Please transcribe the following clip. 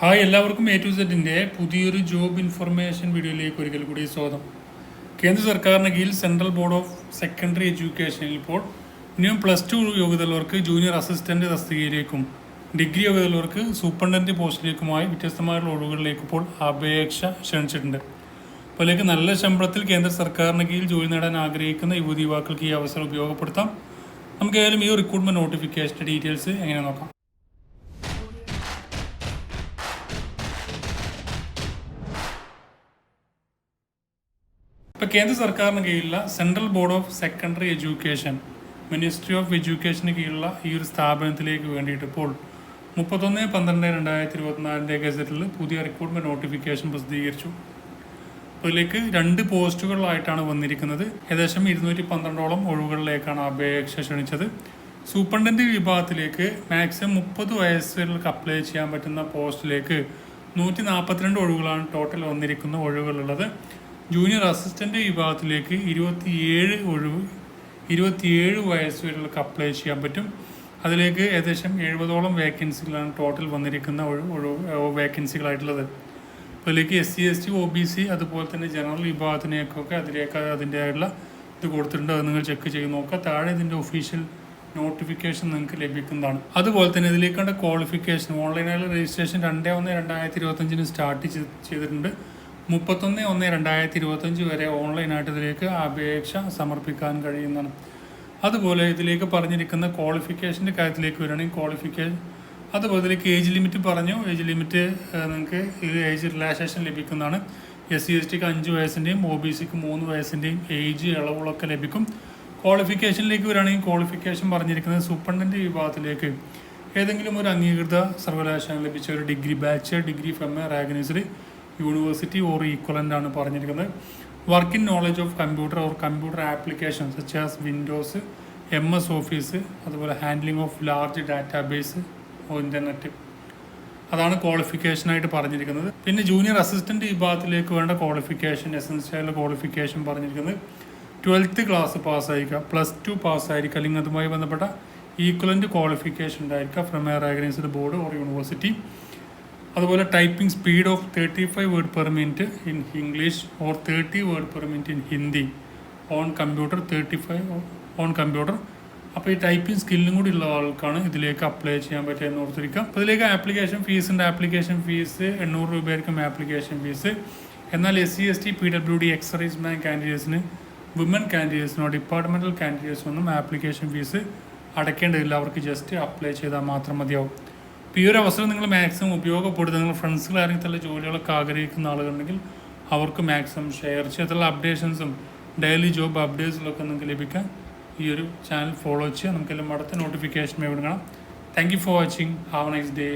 Hi എല്ലാവർക്കും A to സെറ്റിന്റെ പുതിയൊരു ജോബ് ഇൻഫർമേഷൻ വീഡിയോയിലേക്ക് ഒരിക്കൽ കൂടി സ്വാഗതം. കേന്ദ്ര സർക്കാരിന് കീഴിൽ സെൻട്രൽ ബോർഡ് ഓഫ് സെക്കൻഡറി എഡ്യൂക്കേഷനിൽ ഇപ്പോൾ മിനിമം പ്ലസ് ടു യോഗ്യതയുള്ളവർക്ക് ജൂനിയർ അസിസ്റ്റന്റ് തസ്തികയിലേക്കും ഡിഗ്രി യോഗ്യതയുള്ളവർക്ക് സൂപ്രണ്ടന്റ് പോസ്റ്റിലേക്കുമായി വ്യത്യസ്തമായുള്ള ഒഴിവുകളിലേക്ക് ഇപ്പോൾ അപേക്ഷ ക്ഷണിച്ചിട്ടുണ്ട്. അപ്പോൾ ഇതിലേക്ക് നല്ല ശമ്പളത്തിൽ കേന്ദ്ര സർക്കാരിന് കീഴിൽ ജോലി നേടാൻ ആഗ്രഹിക്കുന്ന യുവതി യുവാക്കൾക്ക് ഈ അവസരം ഉപയോഗപ്പെടുത്താം. നമുക്ക് ഏതായാലും ഈ റിക്രൂട്ട്മെന്റ് നോട്ടിഫിക്കേഷന്റെ ഡീറ്റെയിൽസ് എങ്ങനെ നോക്കാം. ഇപ്പോൾ കേന്ദ്ര സർക്കാരിന് കീഴിലുള്ള central board of secondary education ministry of എഡ്യൂക്കേഷന് കീഴിലുള്ള ഈ ഒരു സ്ഥാപനത്തിലേക്ക് വേണ്ടിയിട്ട് ഇപ്പോൾ മുപ്പത്തൊന്ന് പന്ത്രണ്ട് രണ്ടായിരത്തി ഇരുപത്തിനാലിന്റെ ഗസറ്റിൽ പുതിയ റിക്രൂട്ട്മെന്റ് നോട്ടിഫിക്കേഷൻ പ്രസിദ്ധീകരിച്ചു. അതിലേക്ക് രണ്ട് പോസ്റ്റുകളിലായിട്ടാണ് വന്നിരിക്കുന്നത്. ഏകദേശം ഇരുന്നൂറ്റി പന്ത്രണ്ടോളം ഒഴിവുകളിലേക്കാണ് അപേക്ഷ ക്ഷണിച്ചത്. സൂപ്രണ്ടന്റ് വിഭാഗത്തിലേക്ക് മാക്സിമം മുപ്പത് വയസ്സുകൾക്ക് അപ്ലൈ ചെയ്യാൻ പറ്റുന്ന പോസ്റ്റിലേക്ക് നൂറ്റി നാൽപ്പത്തിരണ്ട് ഒഴിവുകളാണ് ടോട്ടൽ വന്നിരിക്കുന്ന ഒഴിവുകളുള്ളത്. ജൂനിയർ അസിസ്റ്റന്റ് വിഭാഗത്തിലേക്ക് ഇരുപത്തിയേഴ് ഒഴിവ് ഇരുപത്തിയേഴ് വയസ്സ് വരെയുള്ളവർക്ക് അപ്ലൈ ചെയ്യാൻ പറ്റും. അതിലേക്ക് ഏകദേശം എഴുപതോളം വേക്കൻസികളാണ് ടോട്ടൽ വന്നിരിക്കുന്ന വേക്കൻസികളായിട്ടുള്ളത് അതിലേക്ക് S C S T O B C അതുപോലെ തന്നെ ജനറൽ വിഭാഗത്തിനേക്കൊക്കെ അതിലേക്ക് അതിന്റെതായിട്ടുള്ള ഇത് കൊടുത്തിട്ടുണ്ട്. അത് നിങ്ങൾ ചെക്ക് ചെയ്ത് നോക്കുക. താഴെ ഇതിന്റെ ഒഫീഷ്യൽ നോട്ടിഫിക്കേഷൻ നിങ്ങൾക്ക് ലഭിക്കുന്നതാണ്. അതുപോലെ തന്നെ ഇതിലേക്കുള്ള ക്വാളിഫിക്കേഷൻ ഓൺലൈനായുള്ള രജിസ്ട്രേഷൻ രണ്ടേ ഒന്ന് രണ്ടായിരത്തി ഇരുപത്തഞ്ചിന് സ്റ്റാർട്ട് ചെയ്തിട്ടുണ്ട്. മുപ്പത്തൊന്ന് ഒന്ന് രണ്ടായിരത്തി ഇരുപത്തഞ്ച് വരെ ഓൺലൈനായിട്ട് ഇതിലേക്ക് അപേക്ഷ സമർപ്പിക്കാൻ കഴിയുന്നതാണ്. അതുപോലെ ഇതിലേക്ക് പറഞ്ഞിരിക്കുന്ന ക്വാളിഫിക്കേഷന്റെ കാര്യത്തിലേക്ക് വരികയാണെങ്കിൽ ക്വാളിഫിക്കേഷൻ അതുപോലെ ഇതിലേക്ക് ഏജ് ലിമിറ്റ് പറഞ്ഞു. ഏജ് ലിമിറ്റ് നിങ്ങൾക്ക് ഇത് ഏജ് റിലാക്സേഷൻ ലഭിക്കുന്നതാണ്. എസ് സി എസ് ടിക്ക് അഞ്ച് വയസ്സിന്റെയും ഒ ബി സിക്ക് മൂന്ന് വയസ്സിന്റെയും ഏജ് ഇളവുകളൊക്കെ ലഭിക്കും. ക്വാളിഫിക്കേഷനിലേക്ക് വരികയാണെങ്കിൽ ക്വാളിഫിക്കേഷൻ പറഞ്ഞിരിക്കുന്നത് സൂപ്രണ്ടന്റ് വിഭാഗത്തിലേക്ക്. ഏതെങ്കിലും ഒരു അംഗീകൃത സർവകലാശാല ലഭിച്ച ഒരു degree bachelor degree from a recognised university or equivalent ആണ് പറഞ്ഞിരിക്കുന്നത്. Work in knowledge of computer or computer application such as Windows M S office അതുപോലെ handling of large database or internet അതാണ് ക്വാളിഫിക്കേഷനായിട്ട് പറഞ്ഞിരിക്കുന്നത്. പിന്നെ ജൂനിയർ അസിസ്റ്റന്റ് വിഭാഗത്തിലേക്ക് വേണ്ട qualification essential qualification പറഞ്ഞിരിക്കുന്നത്. ട്വൽത്ത് ക്ലാസ് പാസ്സായിരിക്കുക പ്ലസ് ടു പാസ്സായിരിക്കുക അല്ലെങ്കിൽ അതുമായി ബന്ധപ്പെട്ട ഈക്വലന്റ് ക്വാളിഫിക്കേഷൻ ഉണ്ടായിരിക്കുക from a recognised board or university അതുപോലെ typing speed of thirty five word per minute in English or thirty word per minute in Hindi on computer thirty five on computer അപ്പോൾ ഈ typing സ്കില്ലും കൂടി ഉള്ള ആൾക്കാണ് ഇതിലേക്ക് apply ചെയ്യാൻ പറ്റുക എന്ന് ഓർത്തിരിക്കുക. അപ്പോൾ ഇതിലേക്ക് ആപ്ലിക്കേഷൻ ഫീസിന്റെ ആപ്ലിക്കേഷൻ ഫീസ് എണ്ണൂറ് രൂപയായിരിക്കും ആപ്ലിക്കേഷൻ ഫീസ് എന്നാൽ S C S T P W D excise ബാങ്ക് കാൻഡിഡേറ്റ്സിന് വിമൻ കാൻഡിഡേറ്റ്സിനോ ഡിപ്പാർട്ട്മെന്റൽ കാൻഡിഡേറ്റ്സിനൊന്നും ആപ്ലിക്കേഷൻ ഫീസ് അടയ്ക്കേണ്ടതില്ല. അവർക്ക് ജസ്റ്റ് അപ്ലൈ ചെയ്താൽ മാത്രം മതിയാവും. അപ്പോൾ ഈ ഒരു അവസരം നിങ്ങൾ മാക്സിമം ഉപയോഗപ്പെടുത്തുക. നിങ്ങൾ ഫ്രണ്ട്സുകൾ ആരെങ്കിലും ജോലികളൊക്കെ ആഗ്രഹിക്കുന്ന ആളുകളുണ്ടെങ്കിൽ അവർക്ക് മാക്സിമം ഷെയർ ചെയ്തിട്ടുള്ള അപ്ഡേഷൻസും ഡെയിലി ജോബ് അപ്ഡേറ്റ്സിലൊക്കെ നിങ്ങൾക്ക് ലഭിക്കാൻ ഈ ഒരു ചാനൽ ഫോളോ ചെയ്യുക. നമുക്കെല്ലാം അടുത്ത നോട്ടിഫിക്കേഷൻ വേണം thank you for watching have nice day